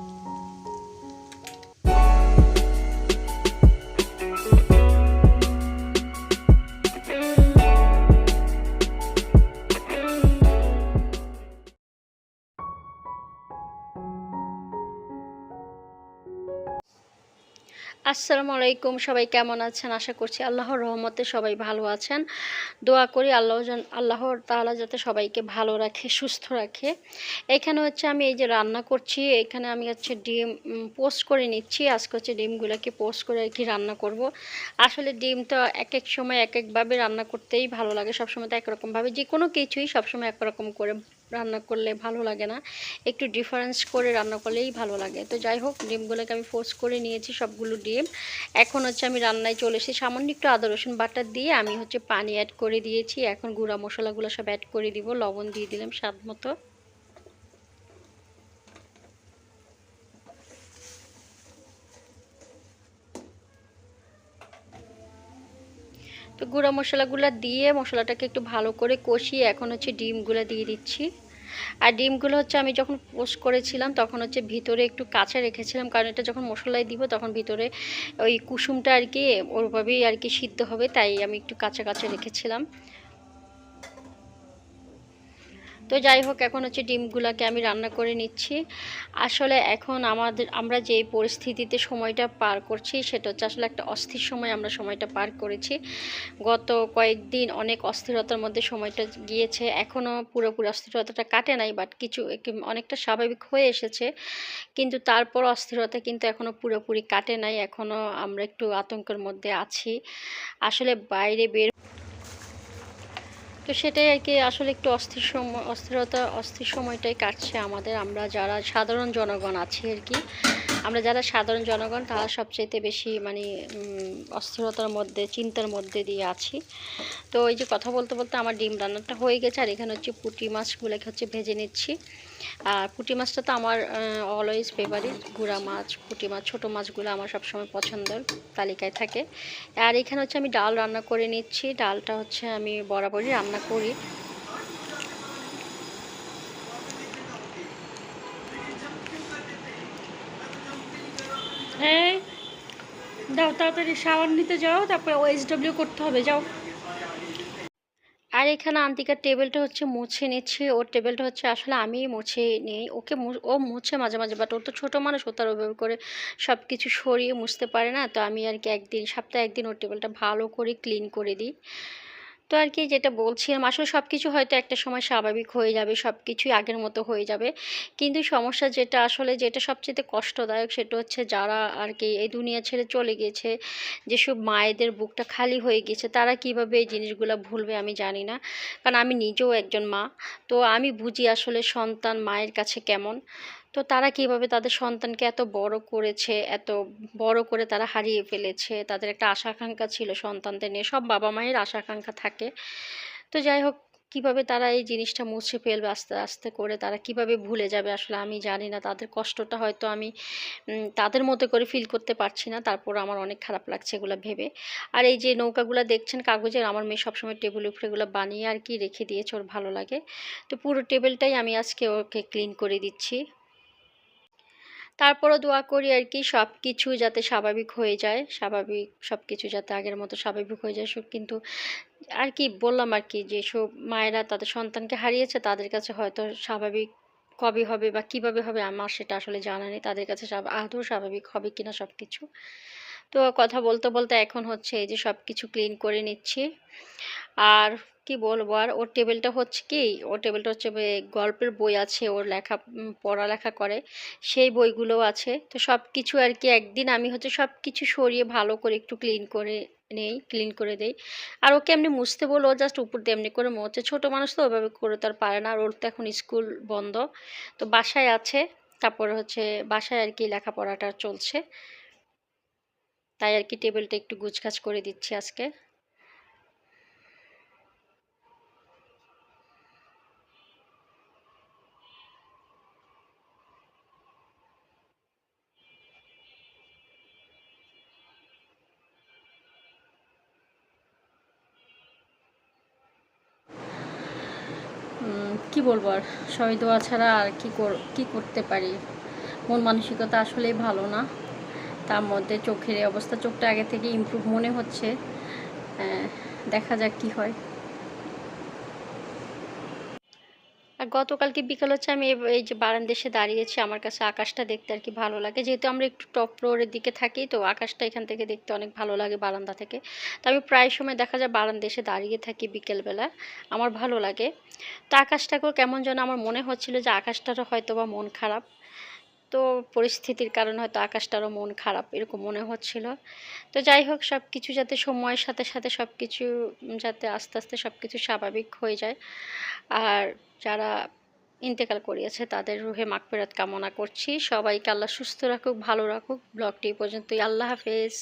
了。আসসালামু আলাইকুম, সবাই কেমন আছেন? আশা করছি আল্লাহর রহমতে সবাই ভালো আছেন। দোয়া করি আল্লাহ যেন আল্লাহর তাআলা যাতে সবাইকে ভালো রাখে, সুস্থ রাখে। এখানে হচ্ছে আমি এই যে রান্না করছি, এখানে আমি হচ্ছে ডিম পোস্ট করে নিচ্ছি। আজকে হচ্ছে ডিমগুলোকে পোস্ট করে আর কি রান্না করব। আসলে ডিম তো এক এক সময় এক একভাবে রান্না করতেই ভালো লাগে। সবসময় তো একরকমভাবে যে কোনো কিছুই সবসময় একরকম করে রান্না করলে ভালো লাগে না। একটু ডিফারেন্স করে রান্না করলেই ভালো লাগে। তো যাই হোক, ডিমগুলোকে আমি ফোর্স করে নিয়েছি সবগুলো ডিম। এখন হচ্ছে আমি রান্নায় চলে এসেছি। সামান্য একটু আদা, রসুন বাটার দিয়ে আমি হচ্ছে পানি অ্যাড করে দিয়েছি। এখন গুঁড়া মশলাগুলো সব অ্যাড করে দিব। লবণ দিয়ে দিলাম স্বাদ মতো। তো গুঁড়া মশলাগুলো দিয়ে মশলাটাকে একটু ভালো করে কষিয়ে এখন হচ্ছে ডিমগুলো দিয়ে দিচ্ছি। আর ডিমগুলো হচ্ছে আমি যখন পোস্ট করেছিলাম, তখন হচ্ছে ভিতরে একটু কাঁচা রেখেছিলাম, কারণ এটা যখন মশলায় দিব তখন ভিতরে ওই কুসুমটা আর কি ওরভাবেই আর কি সিদ্ধ হবে, তাই আমি একটু কাঁচা কাঁচা রেখেছিলাম। তো যাই হোক, এখন হচ্ছে ডিমগুলোকে আমি রান্না করে নিচ্ছি। আসলে এখন আমাদের, আমরা যে পরিস্থিতিতে সময়টা পার করছি, সেটা হচ্ছে আসলে একটা অস্থির সময় আমরা সময়টা পার করেছি। গত কয়েকদিন অনেক অস্থিরতার মধ্যে সময়টা গিয়েছে। এখনও পুরোপুরি অস্থিরতাটা কাটে নাই বাট কিছু অনেকটা স্বাভাবিক হয়ে এসেছে। কিন্তু তারপর অস্থিরতা কিন্তু এখনও পুরোপুরি কাটে নাই। এখনও আমরা একটু আতঙ্কের মধ্যে আছি। আসলে বাইরে বের তো সেটাই আর কি, আসলে একটু অস্থির সময়, অস্থিরতা, অস্থির সময়টাই কাটছে আমাদের, আমরা যারা সাধারণ জনগণ আছি আর কি। আমরা যারা সাধারণ জনগণ, তারা সবচাইতে বেশি মানে অস্থিরতার মধ্যে, চিন্তার মধ্যে দিয়ে আছি। তো এই যে কথা বলতে বলতে আমার ডিম রান্নাটা হয়ে গেছে, আর এখানে হচ্ছে পুঁটি মাছগুলোকে হচ্ছে ভেজে নিচ্ছি। আর পুঁটি মাছটা তো আমার অলওয়েজ ফেভারিট গুঁড়া মাছ, পুঁটি মাছ, ছোটো মাছগুলো আমার সবসময় পছন্দের তালিকায় থাকে। আর এখানে হচ্ছে আমি ডাল রান্না করে নিচ্ছি। ডালটা হচ্ছে আমি বরাবরই রান্না করি। দাও তাড়াতাড়ি সাবান নিতে যাও, তারপরে ওএসডব্লিউ করতে হবে, যাও। আর এখানে আন্তিকার টেবিলটা হচ্ছে মুছে নিচ্ছে, ওর টেবিলটা হচ্ছে আসলে আমি মুছে নিই। ওকে ও মুছে মাঝে মাঝে বাট ওর তো ছোটো মানুষ, ও তার ওভাবে করে সব কিছু সরিয়ে মুছতে পারে না, তো আমি আর কি একদিন, সপ্তাহে একদিন ওর টেবিলটা ভালো করে ক্লিন করে দিই। তো আর কি যেটা বলছিলাম, আসলে সব কিছু হয়তো একটা সময় স্বাভাবিক হয়ে যাবে সব কিছুই আগের মতো হয়ে যাবে। কিন্তু সমস্যা যেটা আসলে যেটা সবচেয়ে কষ্টদায়ক সেটা হচ্ছে যারা আর কি এই দুনিয়া ছেড়ে চলে গেছে, যেসব মায়েদের বুকটা খালি হয়ে গেছে, তারা কীভাবে এই জিনিসগুলো ভুলবে আমি জানি না। কারণ আমি নিজেও একজন মা, তো আমি বুঝি আসলে সন্তান মায়ের কাছে কেমন। তো তারা কীভাবে তাদের সন্তানকে এত বড় করেছে, এত বড় করে তারা হারিয়ে ফেলেছে? তাদের একটা আশা আকাঙ্ক্ষা ছিল সন্তানদের নিয়ে, সব বাবা মায়ের আশা আকাঙ্ক্ষা থাকে। তো যাই হোক, কীভাবে তারা এই জিনিসটা মুছে ফেলবে আস্তে আস্তে করে, তারা কীভাবে ভুলে যাবে আসলে আমি জানি না। তাদের কষ্টটা হয়তো আমি তাদের মতো করে ফিল করতে পারছি না, তারপর আমার অনেক খারাপ লাগছে এগুলো ভেবে। আর এই যে নৌকাগুলো দেখছেন, কাগজের, আমার মেয়ে সবসময় টেবিল উপরে এগুলো বানিয়ে আর কি রেখে দিয়েছে, ওর ভালো লাগে। তো পুরো টেবিলটাই আমি আজকে ওকে ক্লিন করে দিচ্ছি। তারপরও দোয়া করি আর কি সব কিছু যাতে স্বাভাবিক হয়ে যায়, স্বাভাবিক সব কিছু যাতে আগের মতো স্বাভাবিক হয়ে যায় সব কিন্তু আর কি বললাম আর কি যেসব মায়েরা তাদের সন্তানকে হারিয়েছে, তাদের কাছে হয়তো স্বাভাবিক কবে হবে বা কীভাবে হবে আমার সেটা আসলে জানা নেই। তাদের কাছে আদৌ স্বাভাবিক হবে কিনা সব কিছু তো কথা বলতে বলতে এখন হচ্ছে এই যে সব কিছু ক্লিন করে নিচ্ছি। আর কি বলব আর, ওর টেবিলটা হচ্ছে কি, ওর টেবিলটা হচ্ছে গল্পের বই আছে, ওর লেখা পড়ালেখা করে, সেই বইগুলো আছে। তো সব কিছু আর কি একদিন আমি হচ্ছে সব কিছু সরিয়ে ভালো করে একটু ক্লিন করে নেই ক্লিন করে দেই। আর ওকে এমনি মুছতে বলো ও জাস্ট উপর দিয়ে এমনি করে মোছে। ছোটো মানুষ তো ওইভাবে করে তো আর পারে না, আর ওর তো এখন স্কুল বন্ধ। তো বাসায় আছে, তারপরে হচ্ছে বাসায় আর কি লেখাপড়াটা চলছে। তাই আর কি টেবিলটা একটু গুছগাছ করে দিচ্ছি আজকে। কি বলব আর? সবাই দোয়া ছাড়া আর কি কী করতে পারি? মন মানসিকতা আসলেই ভালো না। তার মধ্যে চোখের অবস্থা, চোখটা আগে থেকে ইমপ্রুভ মনে হচ্ছে। দেখা যাক কি হয়। আর গতকালকে বিকাল হচ্ছে আমি এই- যে বারান্দা এসে দাঁড়িয়েছি, আমার কাছে আকাশটা দেখতে আর কি ভালো লাগে। যেহেতু আমরা একটু টপ ফ্লোরের দিকে থাকি, তো আকাশটা এখান থেকে দেখতে অনেক ভালো লাগে বারান্দা থেকে। তো আমি প্রায় সময় দেখা যায় বারান্দা এসে দাঁড়িয়ে থাকি বিকেলবেলা, আমার ভালো লাগে। তো আকাশটাকেও কেমন যেন আমার মনে হচ্ছিল যে আকাশটারও হয়তো বা মন খারাপ। তো পরিস্থিতির কারণে হয়তো আকাশটারও মন খারাপ, এরকম মনে হচ্ছিল। তো যাই হোক সব কিছু যাতে সময়ের সাথে সাথে সব কিছু যাতে আস্তে আস্তে সব কিছু স্বাভাবিক হয়ে যায়। আর যারা ইন্তেকাল করিয়েছে, তাদের রুহে মাগফিরাত কামনা করছি। সবাইকে আল্লাহ সুস্থ রাখুক, ভালো রাখুক। ব্লগটি পর্যন্তই। আল্লাহ হাফেজ।